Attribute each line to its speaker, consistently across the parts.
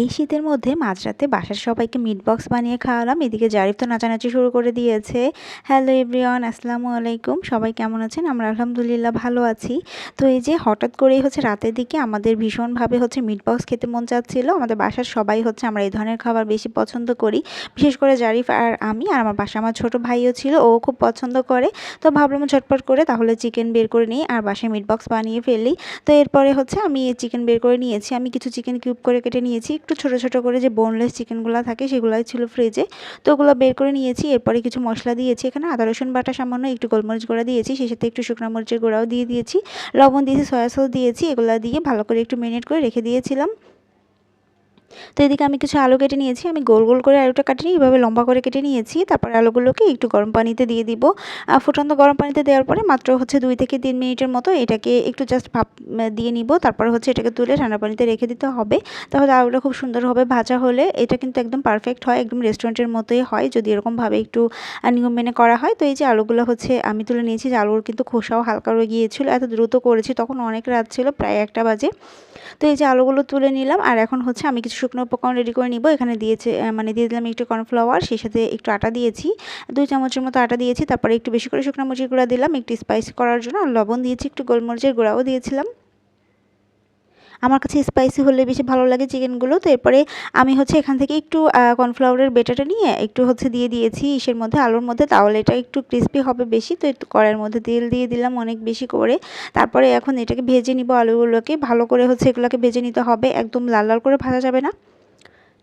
Speaker 1: এই শীতের মধ্যে মাঝরাতে বাসার সবাইকে মিট বক্স বানিয়ে খাওয়ালাম। এদিকে জারিফ তো নাচানাচি শুরু করে দিয়েছে। হ্যালো এভরিওয়ান আসসালামু আলাইকুম। সবাই কেমন আছেন? আমরা আলহামদুলিল্লাহ ভালো আছি। তো এই যে হঠাৎ করেই হচ্ছে রাতের দিকে আমাদের ভীষণভাবে হচ্ছে মিট বক্স খেতে মন চাচ্ছিল। আমাদের বাসার সবাই হচ্ছে আমরা এই ধরনের খাবার বেশি পছন্দ করি। বিশেষ করে জারিফ আর আমি আর আমার বাসা আমার ছোটো ভাইও ছিল, ও খুব পছন্দ করে। তো ভাবলাম ঝটপট করে তাহলে চিকেন বের করে নিই আর বাসায় মিট বক্স বানিয়ে ফেলি। তো এরপরে হচ্ছে আমি চিকেন বের করে নিয়েছি। আমি কিছু চিকেন কিউব করে কেটে নিয়েছি। একটু ছোট ছোট করে যে বোনলেস চিকেনগুলো থাকে সেগুলোই ছিল ফ্রিজে তো ওগুলো বের করে নিয়েছি, এরপরে কিছু মশলা দিয়েছি এখানে, আদা, রসুন, বাটা, সামান্য একটু গোলমরিচ গুঁড়া দিয়েছি, সেই সাথে একটু শুকনো মরিচের গুঁড়াও দিয়ে দিয়েছি। লবণ দিয়েছি সয়া সস দিয়েছি, এগুলো দিয়ে ভালো করে একটু মেরিনেট করে রেখে দিয়েছিলাম। তো এদিকে আমি কিছু আলু কেটে নিয়েছি। আমি গোল গোল করে আলুটা কাটিনি এইভাবে লম্বা করে কেটে নিয়েছি। তারপর আলুগুলোকে একটু গরম পানিতে দিয়ে দিব। ফুটন্ত গরম পানিতে দেওয়ার পরে মাত্র হচ্ছে দুই থেকে তিন মিনিটের মতো এটাকে একটু জাস্ট ভাপ দিয়ে নিব। তারপর হচ্ছে এটাকে তুলে ঠান্ডা পানিতে রেখে দিতে হবে। তাহলে আলুটা খুব সুন্দরভাবে ভাজা হলে এটা কিন্তু একদম পারফেক্ট হয়, একদম রেস্টুরেন্টের মতোই হয়। যদি এরকমভাবে একটু নিয়ম মেনে করা হয়, তো এই যে আলুগুলো হচ্ছে আমি তুলে নিয়েছি যে আলুর কিন্তু খোসাও হালকা রয়ে গিয়েছিল, এত দ্রুত করেছি, তখন অনেক রাত ছিল, প্রায় একটা বাজে। তো এই যে আলুগুলো তুলে নিলাম, আর এখন হচ্ছে আমি কিছু শুকনো উপকরণ রেডি করে নিব। এখানে দিয়েছে মানে দিয়ে দিলাম একটু কর্নফ্লাওয়ার সেই সাথে একটু আটা দিয়েছি। দুই চামচের মতো আটা দিয়েছি, তারপরে একটু বেশি করে শুকনো মরিচের গুঁড়া দিলাম, একটু স্পাইসি করার জন্য। আর লবণ দিয়েছি, একটু গোলমরিচের গুঁড়াও দিয়েছিলাম। আমার কাছে স্পাইসি হলে বেশি ভালো লাগে চিকেনগুলো। তো এরপরে আমি হচ্ছে এখান থেকে একটু কর্নফ্লাওয়ারের বেটাটা নিয়ে একটু হচ্ছে দিয়ে দিয়েছি ইসের মধ্যে আলুর মধ্যে। তাহলে এটা একটু ক্রিস্পি হবে বেশি। তো একটু কড়াইয়ের মধ্যে তেল দিয়ে দিলাম অনেক বেশি করে। তারপরে এখন এটাকে ভেজে নিব আলুগুলোকে। ভালো করে হচ্ছে এগুলোকে ভেজে নিতে হবে। একদম লাল লাল করে ভাজা যাবে না।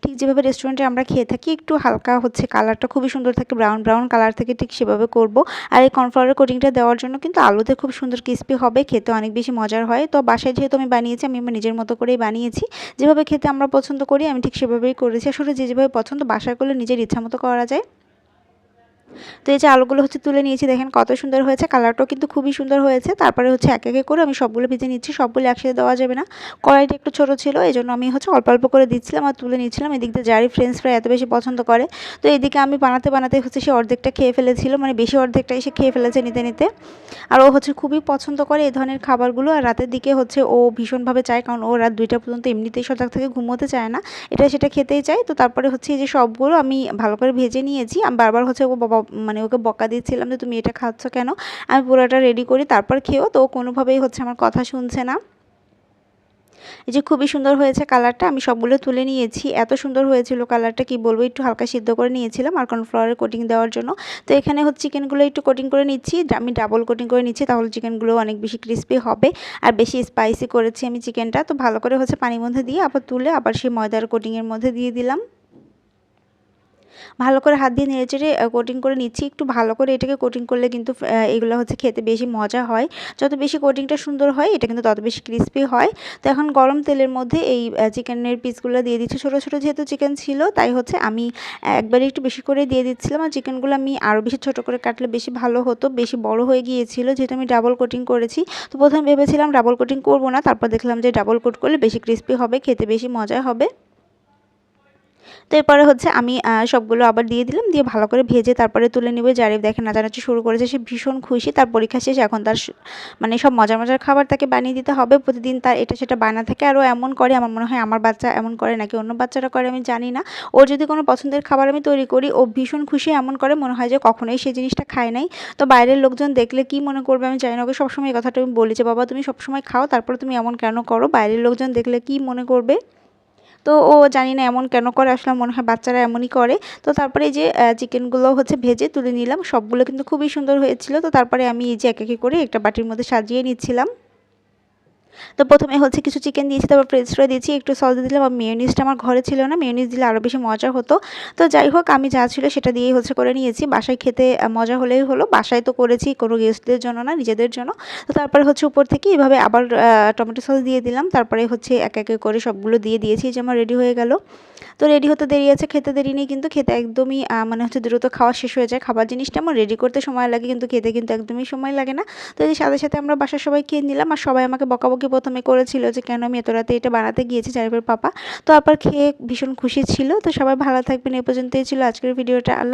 Speaker 1: ঠিক যেভাবে রেস্টুরেন্টে আমরা খেয়ে থাকি, একটু হালকা হচ্ছে কালারটা খুবই সুন্দর থাকে ব্রাউন ব্রাউন কালার থেকে ঠিক সেভাবে করব। আর এই কর্নফ্লাওয়ারের কোটিংটা দেওয়ার জন্য কিন্তু আলুতে খুব সুন্দর ক্রিস্পি হবে, খেতে অনেক বেশি মজার হয়। তো বাসায় যেহেতু আমি বানিয়েছি, আমি আমার নিজের মতো করেই বানিয়েছি। যেভাবে খেতে আমরা পছন্দ করি, আমি ঠিক সেভাবেই করেছি। আসলে যে যেভাবে পছন্দ, বাসায় করলে নিজের ইচ্ছা মতো করা যায়। তো এই যে আলুগুলো হচ্ছে তুলে নিয়েছি, দেখেন কত সুন্দর হয়েছে। কালারটাও কিন্তু খুবই সুন্দর হয়েছে। তারপরে হচ্ছে এক একে করে আমি সবগুলো ভেজে নিচ্ছি, সবগুলো একসাথে দেওয়া যাবে না। কড়াইটা একটু ছোটো ছিল এই জন্য আমি হচ্ছে অল্প অল্প করে দিচ্ছিলাম আর তুলে নিচ্ছিলাম। এদিক দিয়ে জারি ফ্রেঞ্চ ফ্রাই এত বেশি পছন্দ করে। তো এদিকে আমি বানাতে বানাতে হচ্ছে সে অর্ধেকটা খেয়ে ফেলেছিল মানে বেশি অর্ধেকটা এসে খেয়ে ফেলেছে নিতে নিতে। আর ও হচ্ছে খুবই পছন্দ করে এই ধরনের খাবারগুলো। আর রাতের দিকে হচ্ছে ও ভীষণভাবে চায়, কারণ ও রাত দুইটা পর্যন্ত এমনিতেই সজাগ থেকে ঘুমোতে চায় না। এটা সেটা খেতেই চায়। তো তারপরে হচ্ছে এই যে সবগুলো আমি ভালো করে ভেজে নিয়েছি। আমি বারবার হচ্ছে ও বাবা মানে ওকে বকা দিচ্ছিলাম যে, তুমি এটা খাচ্ছ কেন? আমি পুরোটা রেডি করি, তারপর খেয়েও তো কোনোভাবেই হচ্ছে আমার কথা শুনছে না। এই যে খুবই সুন্দর হয়েছে কালারটা আমি সবগুলো তুলে নিয়েছি। এত সুন্দর হয়েছিল কালারটা কি বলব, একটু হালকা সিদ্ধ করে নিয়েছিলাম আর কর্নফ্লাওয়ারের কোটিং দেওয়ার জন্য। তো এখানে হচ্ছে চিকেনগুলো একটু কোটিং করে নিচ্ছি আমি ডাবল কোটিং করে নিচ্ছি, তাহলে চিকেনগুলো অনেক বেশি ক্রিস্পি হবে আর বেশি স্পাইসি করেছি আমি চিকেনটা তো ভালো করে হচ্ছে পানির মধ্যে দিয়ে আবার তুলে আবার সেই ময়দার কোটিংয়ের মধ্যে দিয়ে দিলাম। ভালো করে হাত দিয়ে নেড়ে চেড়ে কোটিং করে নিচ্ছি। একটু ভালো করে এটাকে কোটিং করলে কিন্তু এগুলো হচ্ছে খেতে বেশি মজা হয়। যত বেশি কোটিংটা সুন্দর হয়, এটা কিন্তু তত বেশি ক্রিস্পি হয়। তো এখন গরম তেলের মধ্যে এই চিকেনের পিসগুলো দিয়ে দিচ্ছি। ছোটো ছোটো যেহেতু চিকেন ছিল, তাই হচ্ছে আমি একবারে একটু বেশি করে দিয়ে দিচ্ছিলাম। আর চিকেনগুলো আমি আরও বেশি ছোটো করে কাটলে বেশি ভালো হতো, বেশি বড় হয়ে গিয়েছিল। যেহেতু আমি ডাবল কোটিং করেছি, তো প্রথমে ভেবেছিলাম ডাবল কোটিং করব না। তারপর দেখলাম যে ডাবল কোট করলে বেশি ক্রিস্পি হবে, খেতে বেশি মজা হবে। তো এরপরে হচ্ছে আমি সবগুলো আবার দিয়ে দিলাম, দিয়ে ভালো করে ভেজে তারপরে তুলে নিবে। জারিফ দেখে নাচানাচি শুরু করেছে, সে ভীষণ খুশি। তার পরীক্ষা শেষ, এখন তার মানে সব মজার মজার খাবার তাকে বানিয়ে দিতে হবে। প্রতিদিন তার এটা সেটা বানা থাকে, আরও এমন করে। আমার মনে হয় আমার বাচ্চা এমন করে নাকি অন্য বাচ্চারা করে আমি জানি না। ওর যদি কোনো পছন্দের খাবার আমি তৈরি করি, ও ভীষণ খুশি এমন করে। মনে হয় যে কখনোই সেই জিনিসটা খায় নাই। তো বাইরের লোকজন দেখলে কি মনে করবে আমি জানি না। ওকে সবসময় এই কথাটা আমি বলি যে বাবা, তুমি সবসময় খাও, তারপরে তুমি এমন কেন করো? বাইরের লোকজন দেখলে কি মনে করবে? তো ও জানি না এমন কেন করে, আসলে মনে হয় বাচ্চারা এমনই করে। তো তারপরে যে চিকেনগুলো হচ্ছে ভেজে তুলে নিলাম। সবগুলো কিন্তু খুবই সুন্দর হয়েছিল। তো তারপরে আমি এই যে এক একে করে একটা বাটির মধ্যে সাজিয়ে নিচ্ছিলাম। তো প্রথমে হচ্ছে কিছু চিকেন দিয়েছি, তারপর ফ্রেঞ্চ ফ্রাই দিয়েছি, একটু সস দিয়ে দিলাম, আর মেয়নিজটা আমার ঘরে ছিল না মেয়নিজ দিলে আরও বেশি মজা হতো। তো যাই হোক, আমি যা ছিল সেটা দিয়েই হচ্ছে করে নিয়েছি, বাসায় খেতে মজা হলেই হলো, বাসায় তো করেছি কোনো গেস্টদের জন্য না, নিজেদের জন্য। তো তারপরে হচ্ছে উপর থেকে এভাবে আবার টমেটো সস দিয়ে দিলাম, তারপরে হচ্ছে এক একে করে সবগুলো দিয়ে দিয়েছি যে আমার রেডি হয়ে গেল। তো রেডি হতে দেরি আছে, খেতে দেরি নেই, কিন্তু খেতে একদমই মানে হচ্ছে দ্রুত খাওয়া শেষ হয়ে যায়, খাবার জিনিসটা আমার রেডি করতে সময় লাগে, কিন্তু খেতে কিন্তু একদমই সময় লাগে না। তো এই সাথে সাথে আমরা বাসার সবাই খেয়ে নিলাম, আর সবাই আমাকে বকাবকি প্রথমে করেছিল যে, কেন আমি এত রাতে এটা বানাতে গিয়েছি চারিপের পাপা? তো আবার খেয়ে ভীষণ খুশি ছিল। তো সবাই ভালো থাকবেন। এ পর্যন্তই ছিল আজকের ভিডিওটা। আল্লাহ